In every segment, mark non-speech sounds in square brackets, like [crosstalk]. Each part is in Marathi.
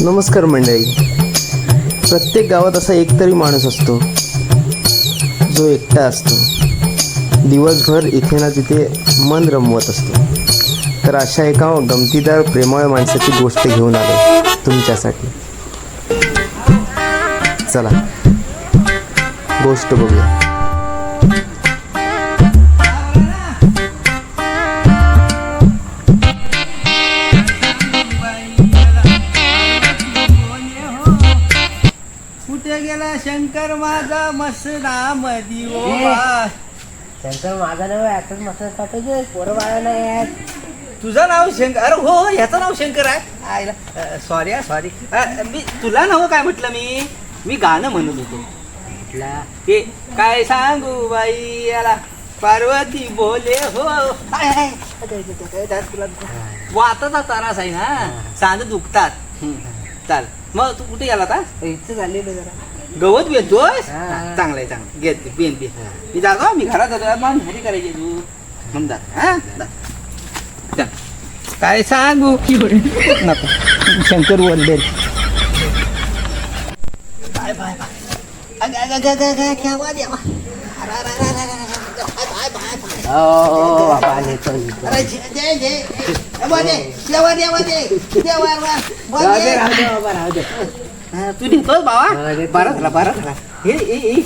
नमस्कार मंडळी. प्रत्येक गावात असा एकतरी माणूस असतो. जो एकटा असतो. दिवसभर इथे ना तिथे मन रमवत असतो. तर अशा एका गमतीदार प्रेमळ माणसाची गोष्ट घेऊन आलो तुमच्यासाठी. चला गोष्ट बघूया. शंकर माझा मसना मधी ओ. शंकर माझा नव्हे आताच मस्त पाठवतो पोरं बाळा नाही आहेत. तुझं नाव शंकर अरे हो हो, याचं नाव शंकर आहे. सॉरी हा सॉरी मी तुला नाव काय म्हटलं मी? मी गाणं म्हणत होतो. म्हटला? ते काय सांगू बाई याला? पार्वती बोले हो. काय आहे? काय त्यात तुला वाताचा त्रास आहे ना? सांद दुखतात. हं. चाल. मग तू कुठे गेला आता इथं झालेलं जरा गवत बेतोस हा. चांगलं आहे चांगलं घेत घे, पेन पेन मी जातो मी घरात जातो मला घरी करायची तू म्हणून जात हा जा. जा. काय सांगू नको शंकर बोलले बाय बाय बाय अग, अग, अग, अग, अग, केव्हा देवा? अरे, अरे, अरे, अरे, अरे, अरे, बाय, बाय, बाय. तू बाबा बरं झाला बरं झाला हे हे हे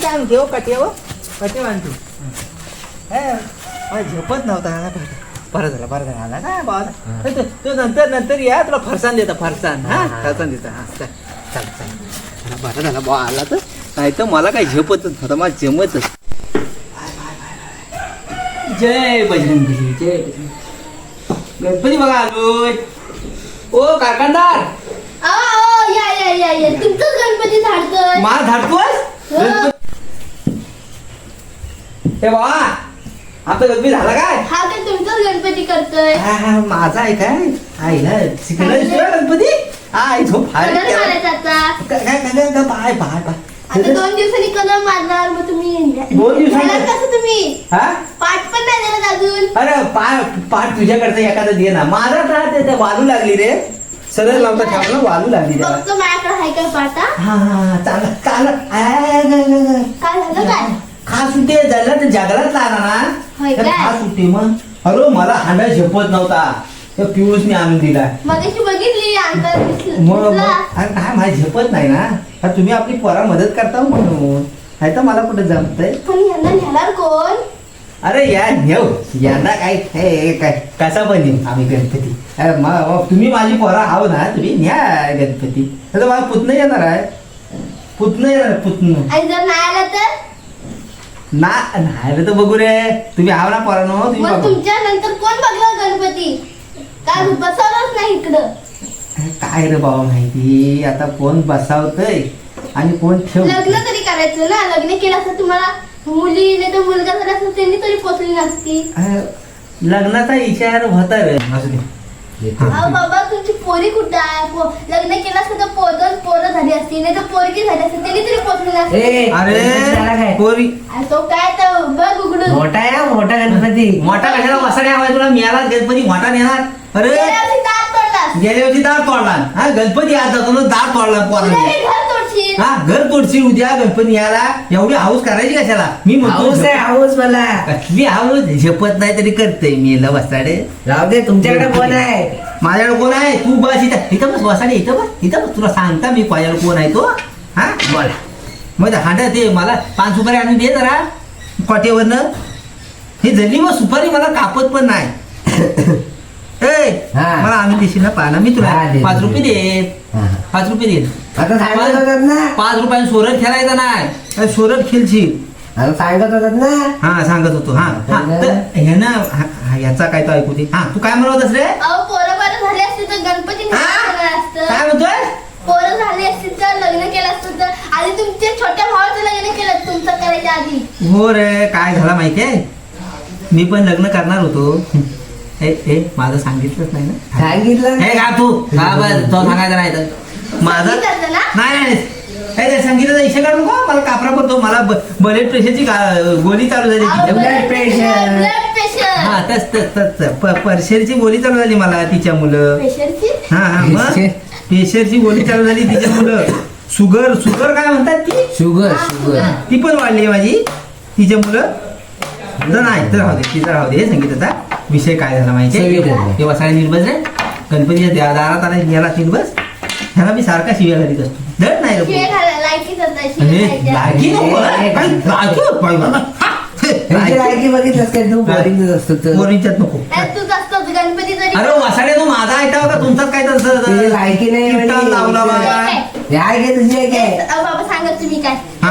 झोपत नव्हता बरं झालं बरं झालं आला का बाबा तो- नंतर नंतर या तुला फरसाण देता फरसाण हा फरसान देता हा चल चल चल बरं झालं बा आला तर नाही तर मला काही झेपतच नव्हतं मला जमतच जय बजरंगबली जय बजरंग गणपती बघा आलोय. ओ कारखानदार. या या या या. तुमचंच गणपती झाडतोय. हो. हे बाबा आपला गणपती झाला काय? हा तर तुमचाच गणपती करतोय. हा, हा, माझा आहे काय? आईला शिकला गणपती? आई झोप. हाय कलर मारायचा आता. काय काय काय काय बाय बाय बाय. आता दोन दिवसांनी कलर मारणार मग तुम्ही दोन दिवसांनी? झालात कसं तुम्ही? हा? पाठ पण नाही देणार अजून अरे पाय पाठ तुझ्याकडचं एखादं दे ना. माझा राहते ते वालू लागली रे. सरळ लावता ठेवला वालू लागली त्याला. फक्त माझ्याकडे आहे काय पाटा? हा हा. काय झालं काय? खास सुट्टी झालं तर लागला होय ना तर काय? खास सुट्टी मग. अरे मला हांडा झेपत नव्हता. त्या पियुषने आणून दिला. मगाशी बघितली अंतर दिसलं. मग मग- दिसला. अरे काय माझी झेपत नाही ना. तुम्ही आपली पोरा मदत करता म्हणून. नाही तर मला कुठं जमतंय? पण यांना नेणार कोण? अरे या घेऊ यांना काय हे हे काय कसा पण येऊ आम्ही गणपती. अरे तुम्ही माझी पोरा आहो ना तुम्ही न्या गणपती. तर मला पुतणं येणार आहे. पुतणं येणार पुतणं. आणि जर नाही आला तर? ना नाही तर बघू रे. तुम्ही आहो ना पोरानो तुम्ही मग बघा. तुमच्या नंतर कोण बघलं गणपती? काय बसवलंच नाही इकडं. काय रे बाबा माहिती आता कोण बसावतय? आणि कोण ठेव लग्न तरी करायचं ना लग्न केलं असतं तुम्हाला? मुली नाही तर मुलगा झाला असता त्यांनी तरी पोचली नसती लग्नाचा विचार होता रे असू दे अहो बाबा तुमची पोरी कुठं आहे? पो- लग्न केलं असतं तर पोरं पोरं झाली असती नाही तर पोरगी झाली असती त्यांनी तरी पोचली नसती ए, गणपती झाला अरे काय? पोरी. आणि तो काय तर बघ उघडून. मोठा आहे हा, मोठा गणपती. मोठा कशाला वसाडे हवाय तुला मिळाला गणपती मोठा नेणार? अरे गेल्या वर्षी दात तोडलास. गेल्या वर्षी दार तोडला हा गणपती आज जातो ना दार तोडला उद्या पोराने हे घर तोडशील हा घर तोडशील उद्या गणपती याला एवढी हाऊस करायची कशाला? मी हाऊस आहे हाऊस मला. कसली हाऊस? झेपत नाही तरी करते मी ल वसाडे. राहू दे तुमच्याकडे कोण आहे? माझ्याकडे कोण आहे? तू बस इथं इथं बस वसाडे इथं बस इथं बस. तुला सांगता मी माझ्याकडे कोण आहे तो? हा? बोला. मग हांड ते मला पाच सुपारी आणून दे जरा कॉटेवरनं. हे जल्ली मग सुपारी मला कापत पण नाही. [laughs] ए, हा. मला आणून देशील ना पाना? मी तुला हा, दे, पाच दे. रुपये दे. पाच रुपये दे आता सांगत होतात ना? पाच रुपयाने सोरत खेळायचा नाही. काय सोरत खेळशील आता सांगत होतात ना? हा सांगत होतो. हा हा. तर हे ना हा, हा, याचा काय तो ऐकू दे. हा तू काय म्हणत होतास रे? अहो पोरं बरं झाले असते तर गणपती नाही हा? करणार असतं. काय म्हणतोय पोरं झाली असतील तर लग्न केलं असतं तर. आधी तुमच्या छोट्या भावाचं लग्न केलं तुमचं करायच्या आधी. हो रे काय झाला माहितीये? मी पण लग्न करणार होतो. ए ए माझं सांगितलंच नाही ना? सांगितलं हे का तू? हा बस तो सांगायचा नाही तर. माझं सांगितलं ना? नाही नाही. हे ते संगीताचा इशे काढू नको मला कापरा पडतो मला ब्लड प्रेशरची गा- गोळी चालू झाली. तिच्या-. ब्लड प्रेशर हा तस तस तस. प- परशेरची गोळी चालू झाली मला तिच्या मुलं. प्रेशरची हा हा मग? प्रेशरची गोळी चालू झाली तिच्या मुलं. शुगर शुगर काय म्हणतात ती? शुगर शुगर ती पण वाढली आहे माझी तिचे मुलं. तर नाही तर राहू दे तिचं राहू दे संगीताचा विषय काय झाला माहिती साडे निर्बस रे. गणपतीच्या त्या दारात आला गेला निर्बस ह्याला मी सारखा शिव्या घालीत असतो. धड नाही होता, नको. हा, अरे वासाडे तो माझा ऐकावा का तुमचाच काय लायकी नाही. लावला बाबा हे आहे. काय आहे तुम्ही हा.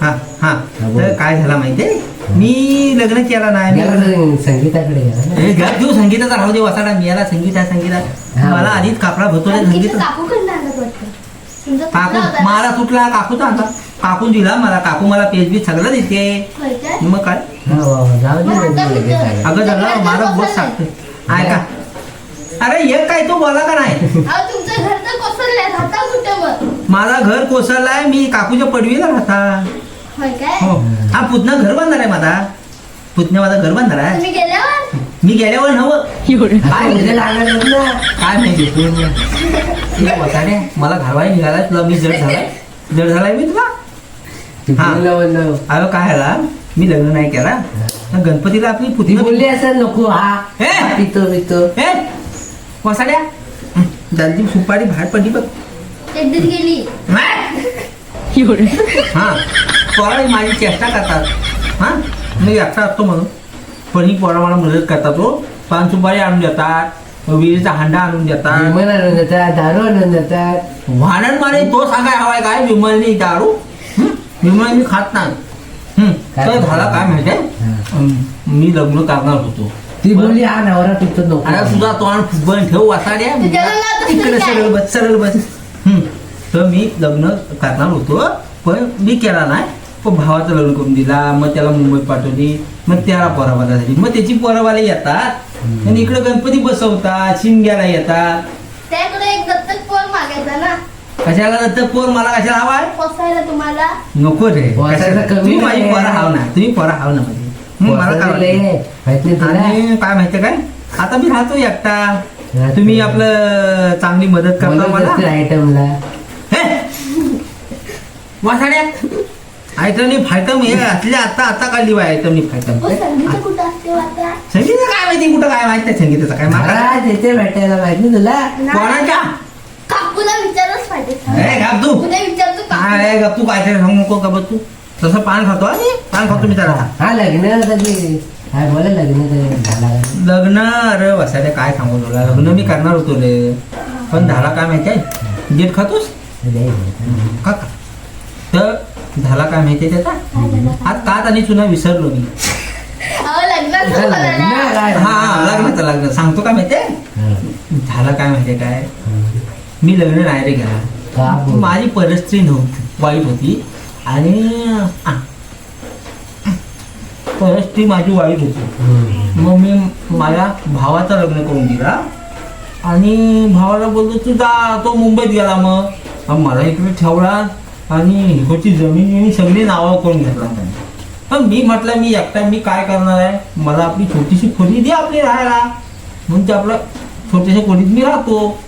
हा हा. हा, काय झालं माहितीये? मी लग्न केला नाही तर संगीताकडे गेला ना. घर घेऊ संगीताचा राहू दे वसाडा मी याला संगीत आहे संगीत आहे हा, मला. आधीच कापडा भरतोय आणखी संगीत तो काकूकडनं आलं वाटतं. तुमचा कुठला काकू होता? मला सुटला काकूचा आता काकून दिला मला काकू मला पेज बीज सगळं देते? मग काय हा, वा, वा, जाऊ दे मग ना, आता बोलू दे कुठं? काय. अगं झालं मला बोट सांगते ऐका अरे हे काय तू बोला का नाही अहो, तुमचं घर तर कोसळलंय राहता कुठं मग माझा घर कोसळलाय मी काकूच्या पडवीला राहता हो. हा पुतना घर बांधणार आहे माझा पुतण्या माझा घर बांधणार आहे. मी गेल्यावर नवं उद्या लागणार ना काय माहिती मला घालवाय निघाला तुला मी जड झालाय. जड झालाय मी तुला? हा. अरे काय झाला? मी लग्न नाही केला. तर गणपतीला आपली ती पुतणी बोलली असं नको हा! हा, पितो पितो ए वसाड्या. दालची सुपारी बाहेर पडली बघ. एकटीच गेली. हा. पोरा माझी चेष्टा करतात. हा? मी एकटा असतो म्हणून. पण ही पोरा मला मदत करतात तो पान सुपारी आणून देतात विहिरीचा हांडा आणून देतात. विमान आणून देतात दारू आणून देतात. वाहन मारे तो सांगाय हवाय काय विमलनी दारू? हं? विमल मी खात नाही. हं. काय तर झाला काय माहितीये हा. अं, मी लग्न करणार होतो. ती बोलली हा नवरा पितो नको. अरे तुझा तोंड फुगबन ठेव वासाड्या तुझ्या लग्नात तिकडे काय? सरळ बस सरळ बस. हं. तर मी लग्न करणार होतो पण मी केला नाही. पण भावाचं लग्न करून दिला मग त्याला मुंबईत पाठवली मग त्याला पोरावाला झाली. मग त्याची पोरावाले येतात. आणि इकडे गणपती बसवतात शिमग्याला येतात. त्याकडे एक दत्तक पोर मागायचा ना. कशाला तर पोर मला कशाला हवाय? पोसायला तुम्हाला. नको रे. कमी तुम्ही माझी नाही. पोरा हाव ना. तुम्ही पोरा हाव ना माझी. मला काय आणि काय माहितीये काय? आता मी राहतो एकटा. तुम्ही आपलं चांगली मदत करता मला? आयटमला हे! वासाड्या? आयटमनी फायटम हे असले आता आता काढली बाय आयटमनी फायटम. ओ संगीत कुठं असते हो आता? संगीताचं काय माहिती कुठं काय माहिती नाही संगीताचं? काय मला देते भेटायला माहीत नाही. तुला कोणाच्या? काकूला विचारच पाहिजे. ए, घाब तू. उद्या विचारतो काकू काय गप तू काय सांगू नको तू? तसं पान खातो पान खातो मी त्याला. हा लग्न कधी काय बोला लग्न कधी झाला का? लग्न अरे वसायला काय सांगू तुला? लग्न मी करणार होतो रे. पण झाला काय माहिती आहे? डेट खातोस? नाही. का का? झाला काय माहिती आहे त्याचा? आज कात आणि चुना विसरलो मी? हा हा, लग्नाचं लग्न. सांगतो का माहिती आहे. झालं काय माहितीये काय? मी लग्न नाही रे गेला? माझी परिस्थिती नव्हती वाईट होती. आणि परिस्थिती माझी वाईट होती. मग मी माझ्या भावाचं लग्न करून दिला. आणि भावाला बोलतो तू जा तो मुंबईत गेला मग. मग मला इकडे ठेवला. आणि इकडची जमीन बिमीन सगळी नावं करून घेतला त्याने. पण मी म्हटलं मी एकटा मी काय करणार आहे? मला आपली छोटीशी खोली दे आपली राहायला. म्हणून ते आपलं छोट्याशा खोलीत मी राहतो.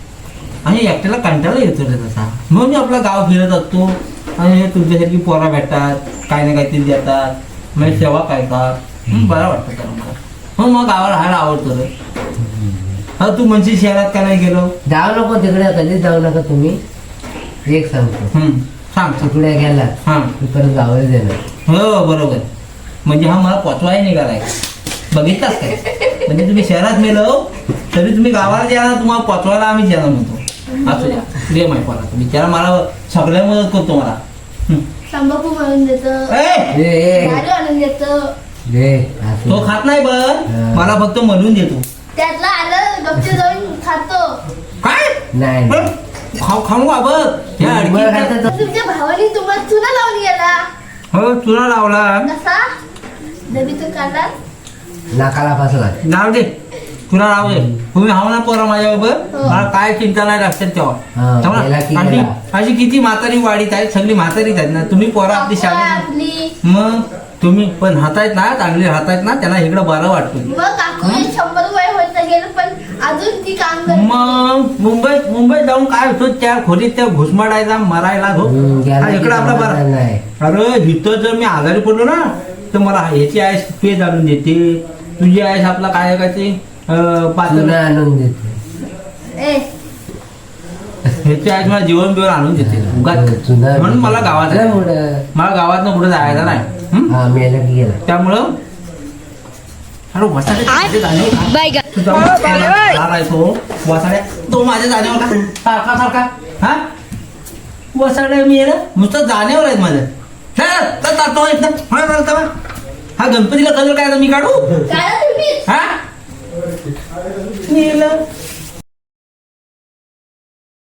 आणि एकट्याला कंटाळा येतो रे तसा. म्हणून मी आपलं गाव फिरत असतो. आणि हे तुमच्यासारखी पोरा भेटतात काय ना काहीतरी देतात. मग सेवा करतात. हं, बरं वाटतं त्याला मला. मग मग गावाला राहायला आवडतं रे. हा तू म्हणशील शहरात का नाही गेलो? जाऊ नको तिकडे कधीच जाऊ नका तुम्ही. एक सांगतो. हं. तिकडे गेला हां. परत गावाला देणार हो बरोबर. म्हणजे हा मला पोचवाय निघालाय बघितलाच काय? म्हणजे तुम्ही शहरात मेलो तरी तुम्ही गावाला द्या तुम्हाला पोचवायला आम्ही द्यायला म्हणतो. असं. द्या प्रेम आहे पोराचं बिचारा मला सगळ्या मदत करतो मला. हं. तंबाखू म्हणून देतो. ए, ए, ए, दारू आणून देतो. ए, असं. तो खात नाही पण मला फक्त म्हणून देतो त्यातलं आलं गपचे जाऊन खातो. काय? नाही बरं, खाऊ खाऊ का बघ. ह्या बरं, अडकी आता तो- तुमच्या भावाने तुम्हाला चुना लावून गेला हो तुला लावला. कसा? नाकाला फसला. जाऊ दे. तुला राहू दे. तुम्ही हाव ना पोरा माझ्याबरोबर? हो. मला काय चिंता नाही हा, तेव्हा गेला की अशी गेला. अशी किती म्हातारी वाढीत आहेत सगळी म्हातारीच आहेत ना. तुम्ही पोरा आपली शाळेत आपली. मग तुम्ही पण राहतायत ना चांगली राहतायत ना त्यांना इकडं बरं वाटतं. मग काकू शंभर अजून ती काम करते. मग मुंबईत मुंबईत जाऊन काय होतो? त्या खोलीत त्या घुसमाडायचा मरायला हो हम्म, गेला हा, की इकडं आपला बरा. नाही. अरे इथं जर मी आजारी पडलो ना तर मला ह्याची आईस पे जाणून देते. तुझी आईस आपला काय काय ते? अं, पातळ. आणून देते. ए. ह्याची आईस मला जेवण बिवण आणून देते. उगाच. चुना म्हणून मला गावात. मला गावात कुठं जायचं नाही. हं? हा मेला की गेला. त्यामुळं अरे वसाडे माझे जाणीव का? तू जाऊन आला आहे तो. वसाड्या तो माझ्या जाणीवर का? सारखा सारखा हा? वसाड्या मी ना नुसतं जाणीवर आहेत माझं. चल, चल, जातो इथनं. हा, चल, चल. हा. गणपतीला कलर काय आता मी काढू? काय तुम्ही हा? मी